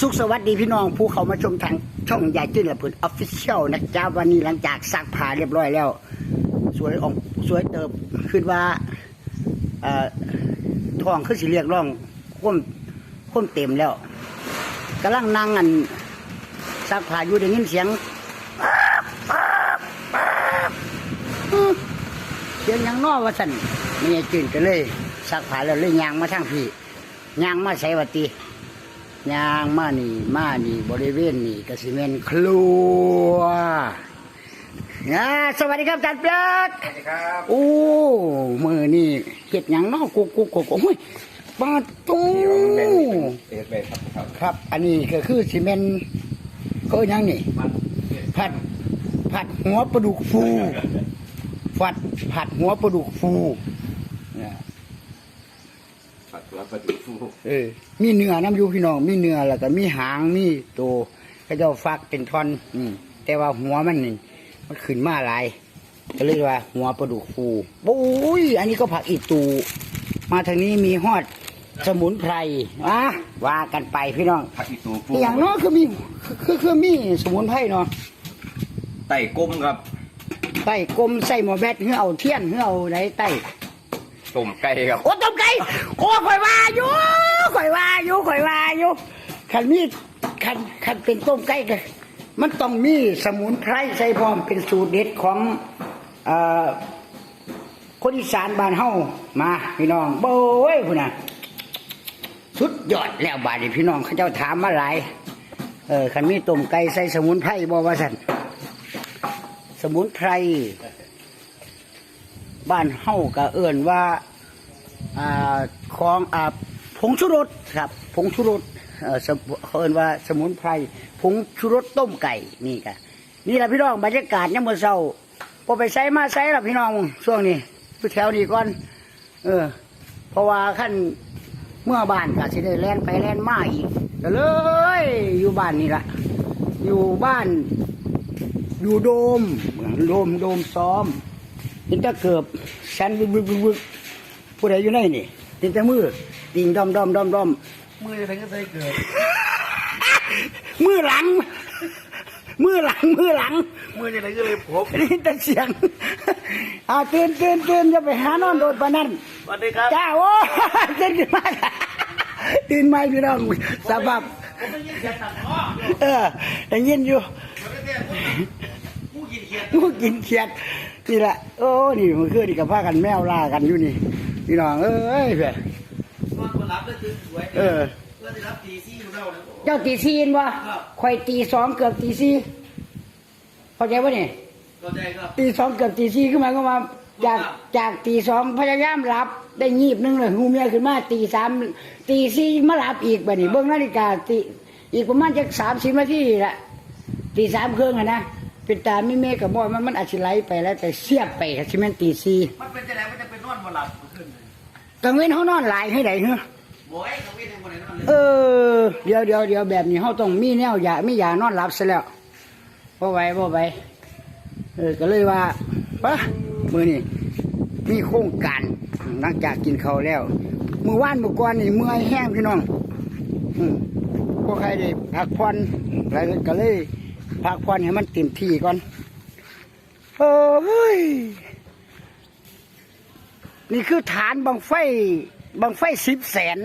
สุขสวัสดีพี่น้องผู้เขามาชมทางช่องยายจื้นและผืนออฟฟิเชียลนะจ๊ะวันนี้หลังจากซักผ้าเรียบร้อยแล้ว สวยออกสวยเติบขึ้นว่าอท้องขึ้นสิเรียกร้องคว่ำคว่ำเต็มแล้วกำลังนั่งอันซักผ้าอยู่ได้ยินเสียงเสียงยังนอว่าสั่นไม่ยจื้นก็เลยซักผ้าแล้วเลยยางมาทางพี่ยางมาใส่วัตี ย่างมานี่มานี่บริเวณนี่กสิเมนครัวอ่าสวัสดีครับอาจารย์เปลิดสวัสดีครับโอ้มือนี่เห็ดหยังเนาะกุกกุกกุกกุกโอ้ยปาตูเอ็ดเบครับครับครับ อันนี้ก็คือซีเมนต์ก็หยังนี่มันผัดผัดหัวปลาดุกฟูผัดผัดหัวปลาดุกฟูเนี่ยผัด รับประดุกฟูเออ มีเนื้อน้ำอยูพี่น้อง มีเนื้อแล้วก็มีหางมีตัวก็จะฟักเป็นท่อน อืมแต่ว่าหัวมันนี่มันขึ้นมาหลายก็เลยว่า หัวปลาดุกฟูโอ้ยอันนี้ก็ผักอีตู มาทางนี้มีฮอดสมุนไพรอะว่ากันไปพี่น้องผัดอีตูฟูอหย่างเน้อคือมีคือคือคือมีสมุนไพรเนาะไต่ก้มครับไต้กลมใส่หมอแบตเพื่อเอาเทียนเพื่อเอาไหนไต้ ต้มไก่ครับโอ้ต้มไก่โอ้ข่อยว่าอยู่ข่อยว่าอยู่ข่อยว่าอยู่ขันมีขันขันเป็นต้มไก่ก็มันต้องมีสมุนไพรใส่พร้อมเป็นสูตรเด็ดของอคนอีสานบ้านเฮามาพี่น้องโบ้ยพุ่นน่ะสุดยอดแล้วบาดนี้พี่น้องเขาเจ้าถามมาหลายเออขันมีต้มไก่ใส่สมุนไพรบ่ว่าสันสมุนไพร บ้านเฮาก็เอิ่นว่าอ่าของอ่าผงชูรสครับผงชูรสเออสมเขาเอินว่าสมุนไพรผงชูรสต้มไก่นี่กันนี่แหละพี่น้องบรรยากาศยามมื้อเช้าพอไปใส่มาใส่ละพี่น้องช่วงนี้อยู่แถวนี้ก่อน เออ เพราะว่าขั้นเมื่อบ้านก็สิได้แล่นไปแล่นมาอีกก็เลย อยู่บ้านนี่ละอยู่บ้าน อยู่โดม โดมโดมซ้อม ห็นแตะเกือบชันบึกบึกบึกบึกผู้ใดอยู่ในนี่ติดแต่มือติงดอมดอมดอมดอมมือจะเป็นก็ใส่เกิดมือหลัง มือหลังมือหลัง มือจะไหนก็เลยพบนี่แต่เสียงอ่าตื่นตื่นตื่นจะไปหานอนโดดปานนั้นสวัสดีครับจ้าโอ้ตื่นขึ้นมาตื่นมาพี่น้องสบับผมได้ยินเสียงสั่นอ้อเออได้ยินอยู่ผมได้แต่ผู้กินเขียดกูกินเขียด นี่แหละโอ้นี่มันคือนี่กับพากันแมวล่ากันอยู่นี่พี่น้องเอ้ยเพื่อนนอนคนรับได้ตื่นสวยเออเพื่อนที่รับตีซี่อยู่แล้วนะเจ้าตีซีนวะครับคอยตีสองเกือบตีซีเข้าใจปะเนี่ยก็ใจครับตีสองเกือบตีซีขึ้นมาก็มาจากครับจากตีสองพยายามหลับได้งีบหนึงเลยหูเมียขึ้นมาตีสามตีซีมาหลับอีกแบบนี้เบื้องนาฬิกาตีอีกประมาณจะสามสิบนาทีนี่แหละตีสามเครื่องอะนะ เป็นตาไม่เมฆกับมอยมันมันอาจจะไหลไปแล้วไปเสียบไปใช่ไหมนตีซีมันเป็นจะไหนมันจะเป็นนอนบนหลับขึ้นกลางเว้นเขานอนหลายให้ไหนเหรอโอ้ยเขาไม่ได้คนไหนนอนเลยเออ เดี๋ยวเดี๋ยวเดี๋ยวแบบนี้เขาต้องมีแนวยาไม่ยานอนหลับซะแล้วบ่ไหวบ่ไหวเออก็เลยว่าปะมือนี่มีโครงการหลังจากกินข้าวแล้วมือว่านมือก่อนนี่เมื่อยแห้งพี่น้องอืมพวกใครได้พักผ่อนอะไรก็เลย พักผ่อนให้มันเต็มที่ก่อนโอ้ยนี่คือฐานบังไฟบังไฟสิบแสน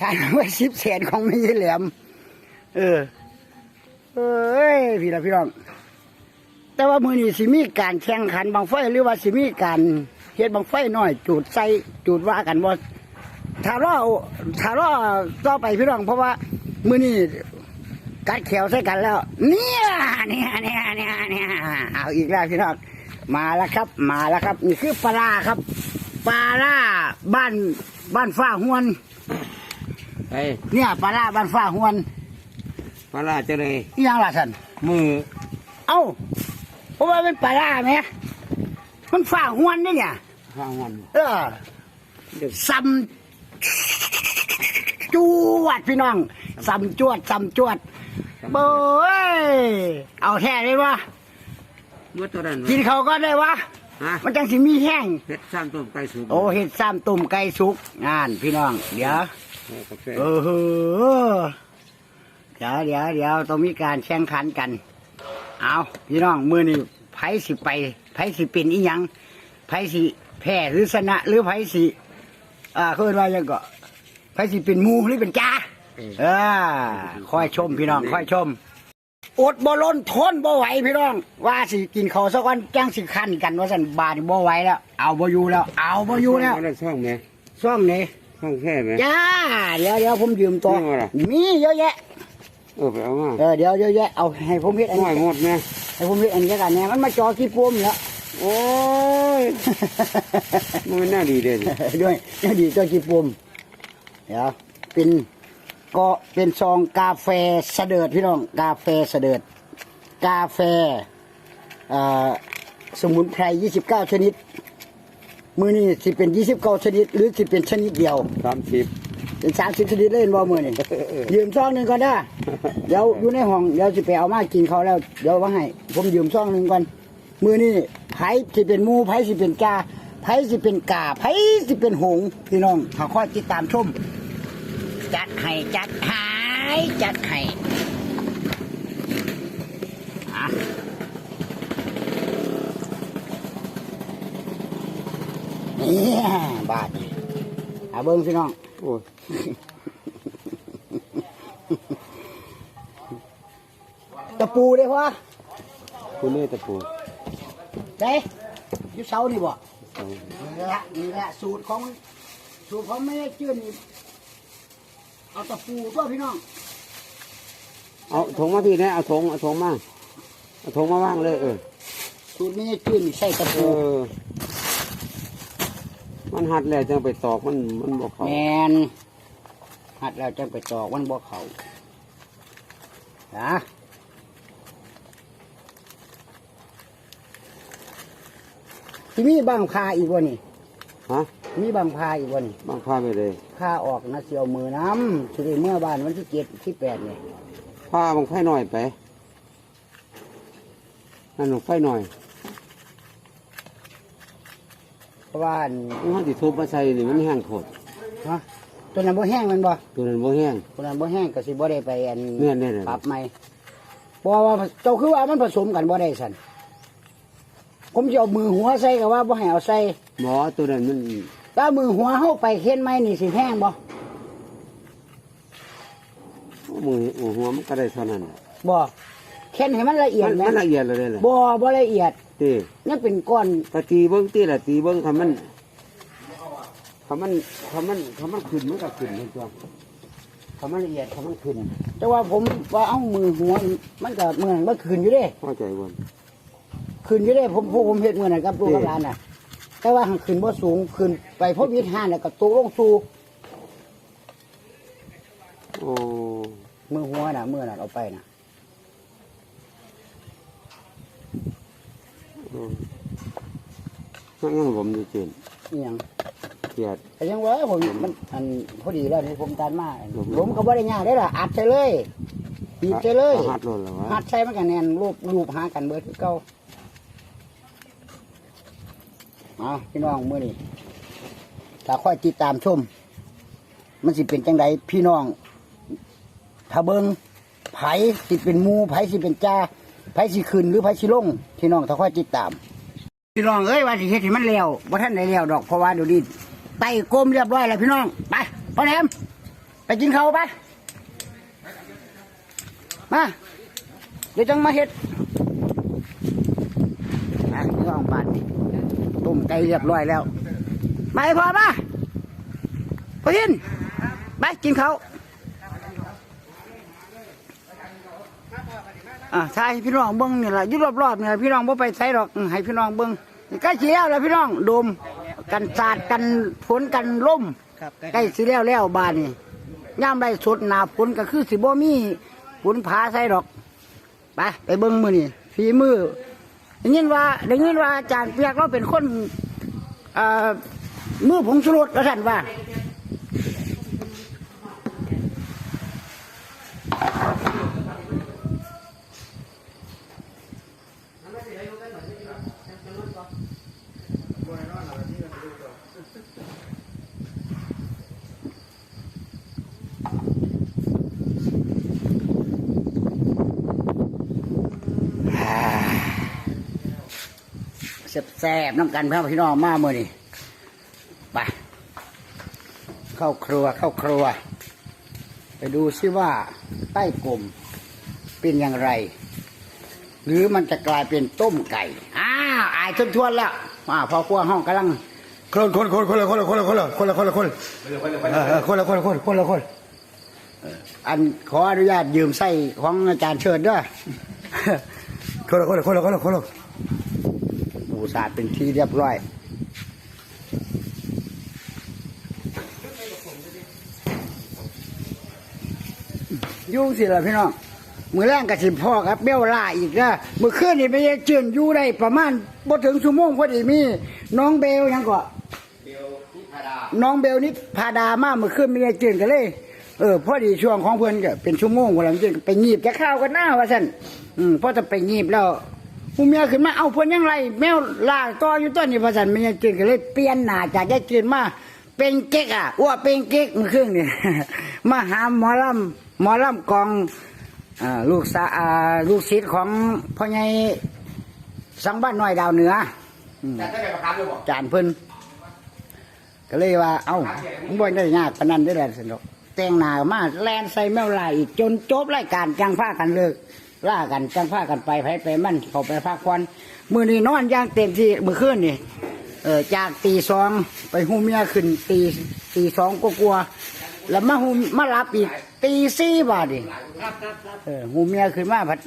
ทานบางไว้สิบแสนของไม่ใช่แหลม เออเอ้ยพี่ละพี่น้องแต่ว่ามือนี้สิมีการแข่งขันบางไฟหรือว่าสิมีการเฮ็ดบางไฟน้อย จูดใส่จูดว่ากันว่าถ้ารอถ้ารอต่อไปพี่น้องเพราะว่ามือนี้ กัดแขวใส่กันแล้ว เนี่ยเนี่ยเนี่ยเนี่ยเนี่ยเอาอีกแล้วพี่น้องมาแล้วครับ มาแล้วครับ นี่คือปลาร้าครับปลาล่าบ้านบ้านฟ้าหวนไอ้เนี่ยปลาล่าบ้านฟ้าหวนปลาร้าจะเลยอีหยังล่ะสันมือ เอ้าเพราะว่าเป็นปลาล่าไหมมันฟ้าหวนนี่เนี่ยข้างวันเออซ้ำจวดพี่น้องซ้ำจวดซ้ำจวด เบ้ยเอาแท้เลยวะเมื่อตัวนั้นกินเขาวก็ได้วะฮะมันจังสิมีแห้งเพชรสร้างต้มไก่สุกโอ้เห็ดซ้ำตุ่มไก่สุกงานพี่น้อง เดี๋ยวกาแฟเออเฮ้อเดี๋ยวเดี๋ยวเดี๋ยวต้องมีการแข่งขันกัน เอาพี่น้องมือนี่ไผสิไปไผสิเป็นอีหยังไผสิแพ้หรือชนะหรือไผสิอ่าเขาเรียกว่าหยังก็ไผสิเป็นหมูหรือเป็นจ้า เออคอยชมพี่น้องคอยชม อดบ่ล้นทนบ่ไหวพี่น้อง ว่าสิกินข้าวสักวันจังสิคันกันว่าสันบาดนี่บ่ไหวแล้ว เอาบ่อยู่แล้ว เอาบ่อยู่แล้วเอาได้ช่องไหมซ่องนี่ช่องแค่ไหมจ้าเดี๋ยวเดี๋ยวผมยืมตัวมีบ่ล่ะมีเยอะแยะเออไปเอามาเออเดี๋ยวเยอะแยะเอาให้ผมเฮ็ดอันหน่นี้อยหมดไหมให้ผมเฮ็ดอันนี้กันแน่มันมาจอกี่ปุ่มแล้วโอ้ยมันน่าดีเด่นด้วยนี่ดีจอกี่ปุ่มเดี๋ยวเป็น ก็เป็นซองกาแฟเสดิร์ดพี่น้องกาแฟเสดิร์ดกาแฟอ่าสมุนไพร 29 ชนิด มือนี่สิเป็น 29 ชนิด หรือสิเป็นชนิดเดียวสามสิบเป็นสามสิบชนิดเล่นบ่มือนี่ยืมซองหนึ่งก่อนนะเดี๋ยวอยู่ในห้องเดี๋ยวสิไปเอามากินเขาวแล้ว เดี๋ยวว่าให้ ผมยืมซองหนึ่งก่อนมือนี่ไผสิเป็นหมูไผสิเป็นกาไผสิเป็นกาไผสิเป็นหงส์พี่น้องถ้าคอยติดตามชม จัดให้จัดหายจัดให้อะเนี่ยบาดนี่เอาเบิ้งพี่น้องโอ้ยตะปูได้พอคุณนี่ตะปูเด้อยู่เสานี่บ่เอานี่แหละนี่แหละสูตรของสูตรของแม่เจื้อนี่ เอาตะปูตัวพี่น้องเอาถุงมาพี่นะเอาถุงเอาถุงมาเอาถุงมาว่างเลยเออสูตรแม่เจื้อนี่ใส่ตะเอปูอ มันหัดแล้วจังไปตอกมันมันบอกเขาแมนหัดแล้วจังไปตอกวันบ่เขานะที่มีบางพาอีกวะนี่ฮะ มีบางพาอีกวะนี่บางพาไปเลยพาออกนะเสียวมือน้ำสิได้เมื่อบ้านวันที่เจ็ดที่แปดเนี่ยพาบางไฟหน่อยไปนั่นหนูไฟหน่อยเพราะว่าอันมันหันติทุบมาใส่นี่มันแห้งโคตรฮะตัวนั้นบ่แห้งแมันบ่ตัวนั้นบ่แห้งตัวนั้นบ่แห้งก็สิบ่ได้ไปอันแม่นแน่เลยปรับใหม่บ่ว่าเจ้าคือว่ามันผสมกันบ่ได้สันผมจะเอามือหัวใส่ก็ว่าบ่ให้เอาใส่หมอตัวนั้นมัน ถ้ามือหัวเฮาไปเค้นไม้นี่สิแห้งบ่มือหัวมันก็ได้เท่านั้นบ่เค้นให้มันละเอียมัดนแหมมันละเอียดเลยเลยบ่บ่ละเอียดตียังเป็นก้อนตะตีเบิ้งตีละตีเบิ้งคำมันคำมันคำมันคำมันขึ้นมันก็ขึ้นเลยจ้ะคำมันละเอียดคำมันขึ้นแต่ว่าผมว่าเอามือหัวนี่มันก็เมื่อนั้นมันขึ้นอยู่เด้เข้าใจวันขึ้นอยู่เด้ผมพวกผมเฮ็ดมื้อนั้นกับลูกกับหลานน่ะ แต่ว่าหันขึ้นบ่สูงขึ้นไปพบวิทย์ห้าแล้วก็ตกลงสู่โอ้มือหัวน่ะมือน่ะเอาไปน่ะโอ้ยังยังผมอยู่เจนอีหยังเกียด แต่ยังว่าผมมันอันพอดีแล้วที่ผมการมาผม ผมก็บ่ได้ยากได้ล่ะอัดใส่เลยบีบใส่เลยหัดโลดแล้ววะหัดใส่มันก็แน่นรูปรูปหากันเบิดคือเก่า เอาพี่น้องมื้อนี้ถ้าค่อยติดตามชม มันสิเป็นจังไดพี่น้อง ถ้าเบิงไผสิเป็นมูไผสิเป็นจ้าไผสิขึ้นหรือไผสิลงพี่น้องถ้าค่อยติดตาม พี่น้องเอ้ยว่าสิเฮ็ดให้มันเร็วบ่ทันได้เร็วดอกเพราะว่าเดี๋ยวนี้ไต่กลมเรียบร้อยแล้วพี่น้องไปพ่อแหลมไปกินข้าวไปมาเดี๋ยวจังมาเฮ็ดอะพี่น้องบ้านนี่ต้ ไก่เรียบร้อยแล้วมาให้พ่อมาพ่อยินไปกินข้าวอะใช่พี่น้องเบิ้งนี่แหละอยุ่รอบๆนี่แหละพี่น้องบ่ไปใส่ดอกอืมให้พี่น้องเบิ้งใกล้สีแล้วแล้วพี่น้องดมกันสาดกันฝนกันลมใกล้สีแล้วแล้วบ้านนี่ย่ามได้สดหนาฝนก็คือสิบ่มีฝนผาใส่ดอกไปไปเบิ้งมือนี่ฝีมือ ได้ยินว่าได้ยินว่าอาจารย์เปียกเราเป็นคนเอ่อมือผงชูรสก็สั่นว่า แซ่บน้ำกันพี่พี่น้องมาเมื่อนี่ไปเข้าครัวเข้าครัว ไปดูซิว่าใต้กลมเป็นอย่างไร หรือมันจะกลายเป็นต้มไก่อ้าวอายทวนๆแล้วอ่าพอครัวห้องกำลังคนคนคนคนละคนละคนละคนละคนละคนละคนเออเออคนละคนละคนคนละคนอันขออนุญาตยืมไส้ของอาจารย์เชิญด้วยคนละคนละคนละคนละคนละ ปูสาดเป็นที่เรียบร้อย ยุ่งสิล่ะพี่น้องมือแรงกับสิพ่อครับเบี้ยวล่าอีกนะมือคืนนี่ไปเจือนอยู่ได้ประมาณบ่ถึงชั่วโมงพอดีมี น้องเบลยังก็น้องเบลนี่พาดามาเมื่อคืนมีเจือนกันเลย เออพอดีช่วงของเพื่อนก็เป็นชั่วโมงกว่าแล้วจึงไปงีบจะข้าวกันหน้าว่าสั่นอืมพอจะไปงีบแล้ว ผู้เมียขึ้นมาเอาเพื่อนยังไรแมวล่าต่ออยู่ต้นนี่ว่าสั่นมีเจือนก็เลยเปลี่ยนหน้าจากยายเจือนมาเป็นเก๊กอะอ้วเป็นเก๊กเมื่อคืนนี่ มาหาหมอลำหมอลำกองอ่าลูกสาอ่าลูกศิษย์ของพ่อใหญ่สังบ้านน้อยดาวเหนืออืมแต่ถ้าเป็นประคับเลยบอกจานเพิ่นก็เลยว่า เอ้าผมบ่ได้ยากปานนั้นได้อแหละสนุกแต่งหน้ามาแลนใส่แมวลายอีกจนจบรายการจังผ้ากันเลิก ล่ากันจังผ้ากันไปไผไปมันเขาไปพักผ่อนมือนี้นอนย่างเต็มที่มื้อคืนนี่เออจากตีสองไปหูเมียขึ้นตีตีสองก็กลัวๆแล้วมาหูมารับอีกตีสี่บาทดิเออหูเมียขึ้นมาพัด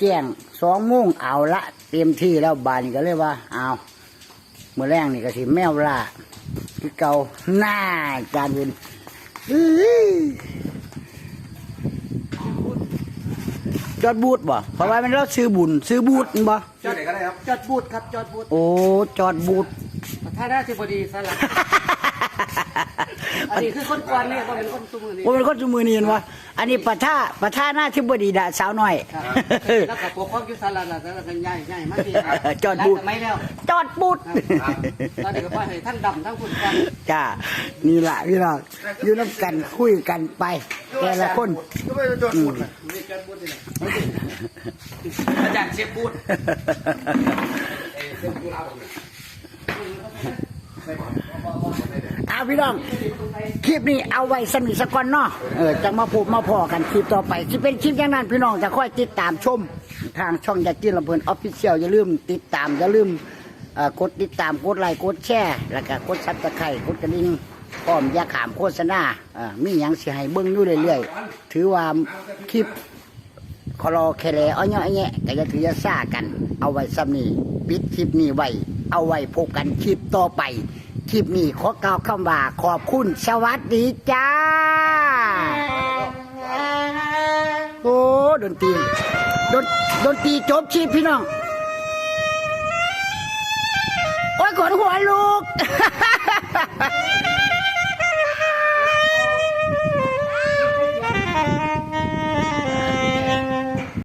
แจ้งสองโมงเอาละเต็มที่แล้วบานก็เลยว่า เอาเมื่อแรงนี่ก็สิแมวล่าคือเก่าหน้าจานวินอื้อ จอดบูดบ่เพราะว่ามันเราซื้อบุญซื้อบูดบ่ชื่อไหนก็ได้ครับ จอดบูดครับจอดบูดโอ้จอดบูดถ้าได้ที่พอดีสลับ อันนี้คือคนกวนเนี่ยก็เป็นคนตุ้มือนี่ว่าเป็นคนจุมือนีนวะอันนี้ประท่าประท่าหน้าที่บดีดาสาวน้อย ครับแล้วก็ปกครองอยู่สลับแล้วแล้วก็ย้ายย้ายมาที่จอดบูด ไม่แล้วจอดบูดตอนนี้ก็ว่าให้ทั้งดำทั้งฝุ่นกันจ้านี่แหละพี่น้องอยู่น้ำกันคุยกันไป แต่ละคน ก็ไม่โดนหมดเลยอาจารย์เชฟพูดเอา พี่น้องคลิปนี้เอาไว้สนิทสก่อนเนาะเออจะมาพบมาพอกันคลิปต่อไปที่เป็นคลิปอย่างนั้นพี่น้องจะค่อยติดตามชม ทางช่องยาจีนลำเพลินออฟฟิเชียลอย่าลืมติดตามอย่าลืมเอ่อกดติดตามกดไลค์กดแชร์แล้วก็กดซับสไครต์กดกระดิ่งพร้อมอยาขามโฆษณาอ่ามีหยังสิให้เบิ่งอยู่เรื่อยๆ ถือว่าคลิปคอรอแคเลอ้อยอ้อยแยะก็จะถือจะซ่ากัน เอาไว้ซ้ำนี้ปิดคลิปนี้ไว้ เอาไว้พบกันคลิปต่อไป คลิปนี้ขอกล่าวคำว่าขอบคุณสวัสดีจ้า โอ้ดนตรีดนดนตรีจบชีพพี่น้อง โอ้ยขนหัวลูก